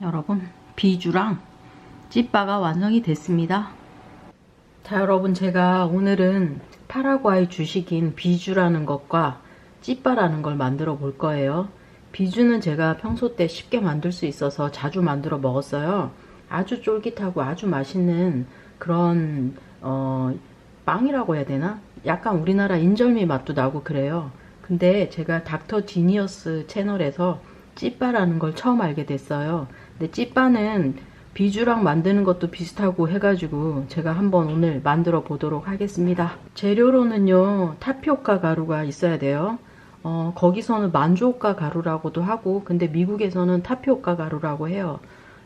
여러분 비주랑 찌빠가 완성이 됐습니다. 자 여러분 제가 오늘은 파라과이 주식인 비주라는 것과 찌빠라는 걸 만들어 볼 거예요. 비주는 제가 평소 때 쉽게 만들 수 있어서 자주 만들어 먹었어요. 아주 쫄깃하고 아주 맛있는 그런 어, 빵이라고 해야 되나? 약간 우리나라 인절미 맛도 나고 그래요. 근데 제가 닥터 지니어스 채널에서 찌빠라는 걸 처음 알게 됐어요. 근데 찌빠는 비주랑 만드는 것도 비슷하고 해가지고 제가 한번 오늘 만들어 보도록 하겠습니다. 재료로는요, 타피오카 가루가 있어야 돼요. 어, 거기서는 만주오카 가루라고도 하고, 근데 미국에서는 타피오카 가루라고 해요.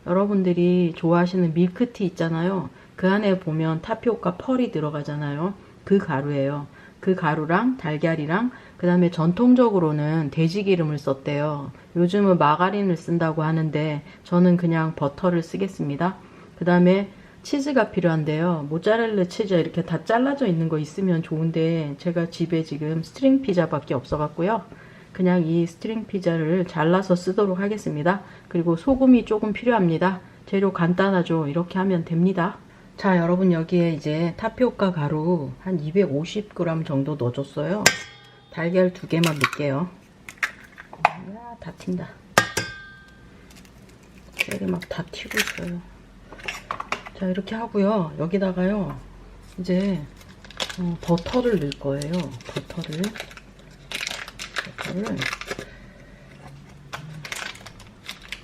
여러분들이 좋아하시는 밀크티 있잖아요. 그 안에 보면 타피오카 펄이 들어가잖아요. 그 가루예요. 그 가루랑 달걀이랑 그 다음에 전통적으로는 돼지 기름을 썼대요. 요즘은 마가린을 쓴다고 하는데 저는 그냥 버터를 쓰겠습니다. 그 다음에 치즈가 필요한데요. 모짜렐라 치즈 이렇게 다 잘라져 있는 거 있으면 좋은데 제가 집에 지금 스트링 피자밖에 없어갖고요. 그냥 이 스트링 피자를 잘라서 쓰도록 하겠습니다. 그리고 소금이 조금 필요합니다. 재료 간단하죠. 이렇게 하면 됩니다. 자 여러분 여기에 이제 타피오카 가루 한 250g 정도 넣어줬어요. 달걀 두 개만 넣을게요. 야, 다 튄다. 셀이 막 다 튀고 있어요. 자 이렇게 하고요. 여기다가요 이제 어, 버터를 넣을 거예요. 버터를. 버터를.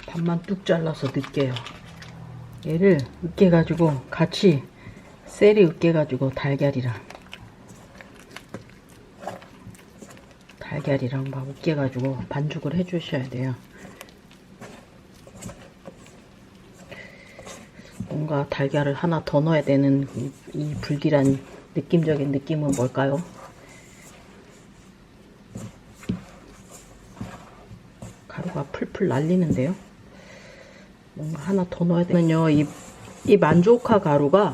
반만 뚝 잘라서 넣을게요 얘를 으깨가지고 같이 셀이 으깨가지고 달걀이랑 달걀이랑 막 으깨가지고 반죽을 해주셔야 돼요. 뭔가 달걀을 하나 더 넣어야 되는 이, 이 불길한 느낌적인 느낌은 뭘까요? 가루가 풀풀 날리는데요. 뭔가 하나 더 넣어야 되는요. 이, 이 만조카 가루가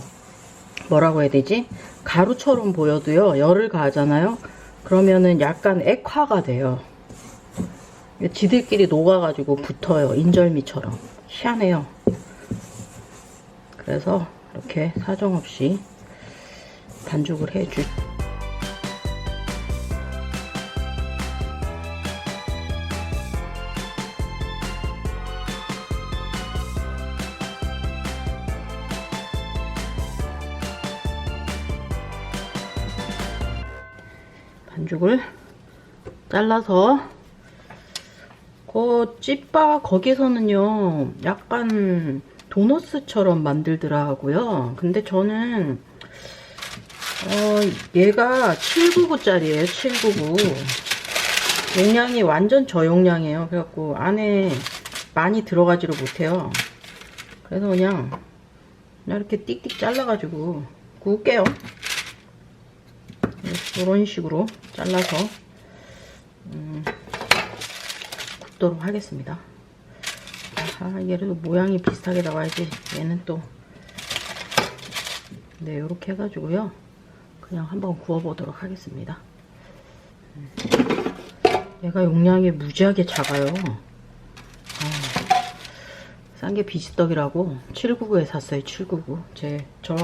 뭐라고 해야 되지? 가루처럼 보여도요. 열을 가하잖아요. 그러면은 약간 액화가 돼요. 지들끼리 녹아가지고 붙어요. 인절미처럼. 희한해요. 그래서 이렇게 사정없이 반죽을 해주 반죽을 잘라서 그 찌빠 거기서는요 약간 도너스처럼 만들더라고요. 근데 저는 어 얘가 799짜리예요 799 용량이 완전 저용량이에요. 그래갖고 안에 많이 들어가지를 못해요. 그래서 그냥 이렇게 띡띡 잘라가지고 구울게요 이런 식으로 잘라서 음, 굽도록 하겠습니다. 아, 얘를 모양이 비슷하게 나와야지 얘는 또 네, 이렇게 해가지고요. 그냥 한번 구워보도록 하겠습니다. 음. 얘가 용량이 무지하게 작아요. 아, 싼게 비지떡이라고 799에 샀어요. 799. 제, 저,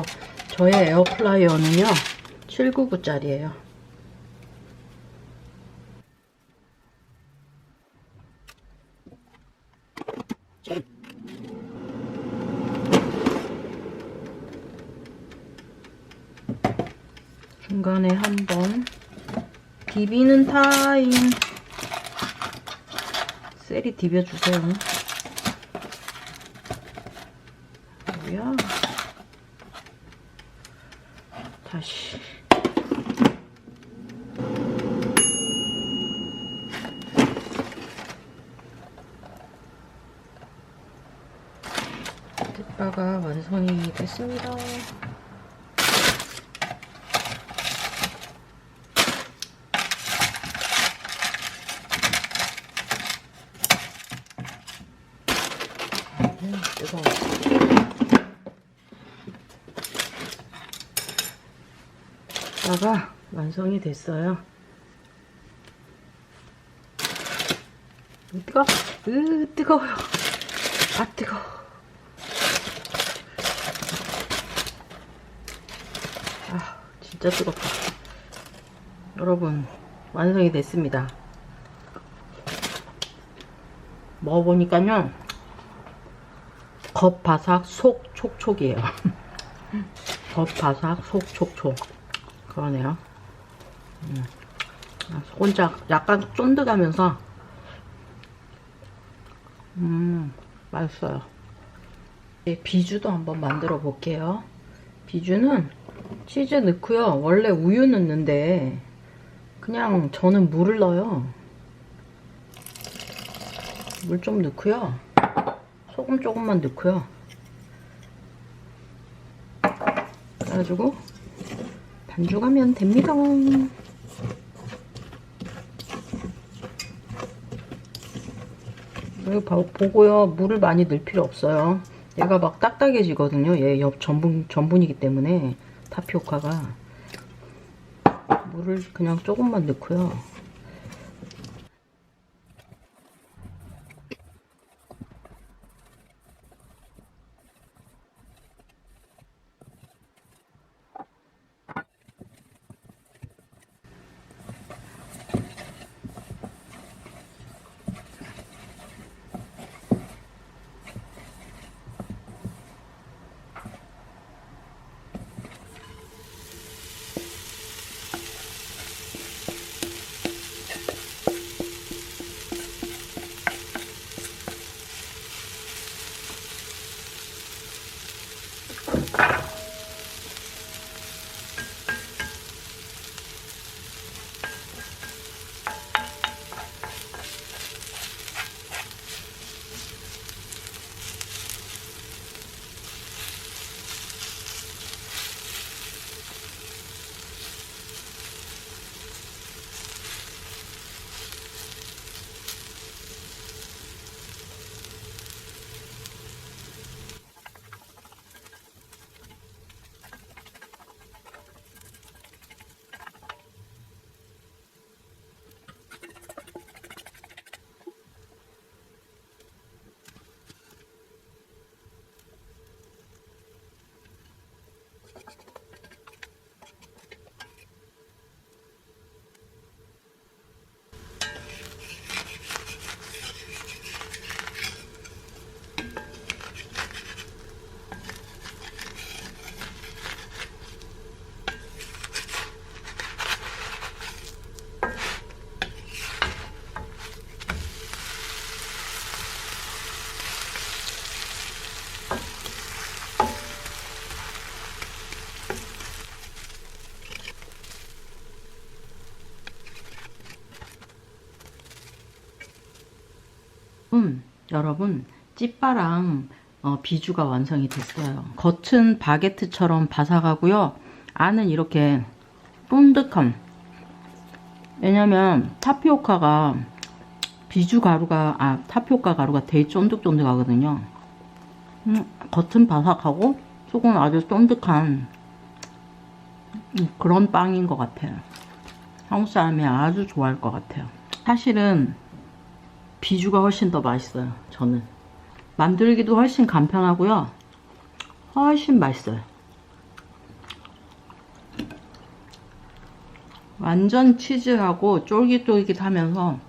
저의 에어플라이어는요. 799짜리예요. 중간에 한번 디비는 타임 셀이 디벼주세요. 뭐야? 다시 뜯바가 완성이 됐습니다. 음, 뜨거워. 가 완성이 됐어요. 으, 뜨거, 으, 뜨거워요. 아 뜨거. 아 진짜 뜨겁다. 여러분 완성이 됐습니다. 먹어보니까요 겉바삭 속 촉촉이에요. 겉바삭 속 촉촉 그러네요. 음. 혼자 약간 쫀득하면서 음 맛있어요. 네, 비주도 한번 만들어 볼게요. 비주는 치즈 넣고요. 원래 우유 넣는데 그냥 저는 물을 넣어요. 물 좀 넣고요. 소금 조금만 넣고요. 그래가지고 반죽하면 됩니다. 봐- 보고요. 물을 많이 넣을 필요 없어요. 얘가 막 딱딱해지거든요. 얘 옆 전분, 전분이기 때문에 타피오카가 물을 그냥 조금만 넣고요. 여러분 찌빠랑 어, 비주가 완성이 됐어요. 겉은 바게트처럼 바삭하고요. 안은 이렇게 쫀득함. 왜냐면 타피오카가 비주 가루가 아 타피오카 가루가 되게 쫀득쫀득하거든요. 음, 겉은 바삭하고 속은 아주 쫀득한 음, 그런 빵인 것 같아요. 한국 사람이 아주 좋아할 것 같아요. 사실은 비주가 훨씬 더 맛있어요. 저는 만들기도 훨씬 간편하고요. 훨씬 맛있어요. 완전 치즈하고 쫄깃쫄깃하면서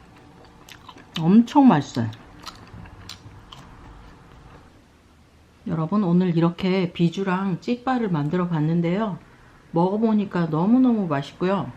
엄청 맛있어요. 여러분 오늘 이렇게 비주랑 찌빠를 만들어 봤는데요. 먹어보니까 너무너무 맛있고요.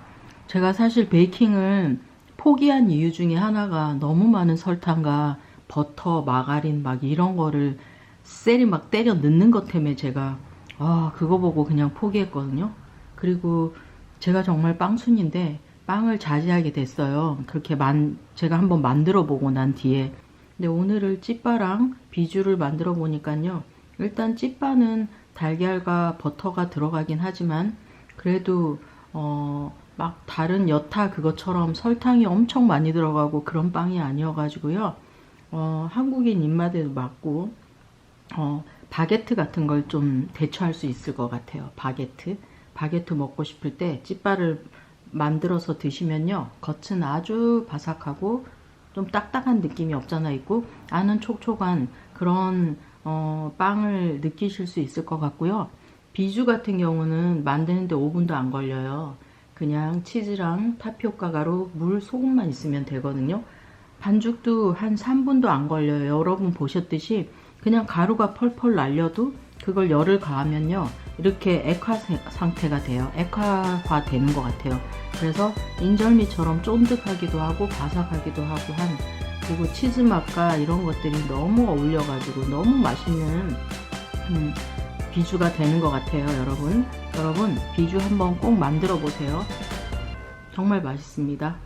제가 사실 베이킹을 포기한 이유 중에 하나가 너무 많은 설탕과 버터, 마가린 막 이런 거를 셀이 막 때려 넣는 것 때문에 제가 아 그거 보고 그냥 포기했거든요. 그리고 제가 정말 빵순인데 빵을 자제하게 됐어요. 그렇게 만 제가 한번 만들어 보고 난 뒤에 근데 오늘을 찌빠랑 비주를 만들어 보니까요. 일단 찌빠는 달걀과 버터가 들어가긴 하지만 그래도 어 막 다른 여타 그것처럼 설탕이 엄청 많이 들어가고 그런 빵이 아니어가지고요. 어, 한국인 입맛에도 맞고 어, 바게트 같은 걸 좀 대처할 수 있을 것 같아요. 바게트. 바게트 먹고 싶을 때 찌빠를 만들어서 드시면요. 겉은 아주 바삭하고 좀 딱딱한 느낌이 없잖아 있고 안은 촉촉한 그런 어, 빵을 느끼실 수 있을 것 같고요. 비주 같은 경우는 만드는데 5분도 안 걸려요. 그냥 치즈랑 타피오카 가루, 물, 소금만 있으면 되거든요. 반죽도 한 3분도 안 걸려요. 여러분 보셨듯이 그냥 가루가 펄펄 날려도 그걸 열을 가하면요. 이렇게 액화 세- 상태가 돼요. 액화화 되는 것 같아요. 그래서 인절미처럼 쫀득하기도 하고 바삭하기도 하고 한 그리고 치즈 맛과 이런 것들이 너무 어울려가지고 너무 맛있는 음, 비주가 되는 것 같아요, 여러분. 여러분 비주 한번 꼭 만들어 보세요. 정말 맛있습니다.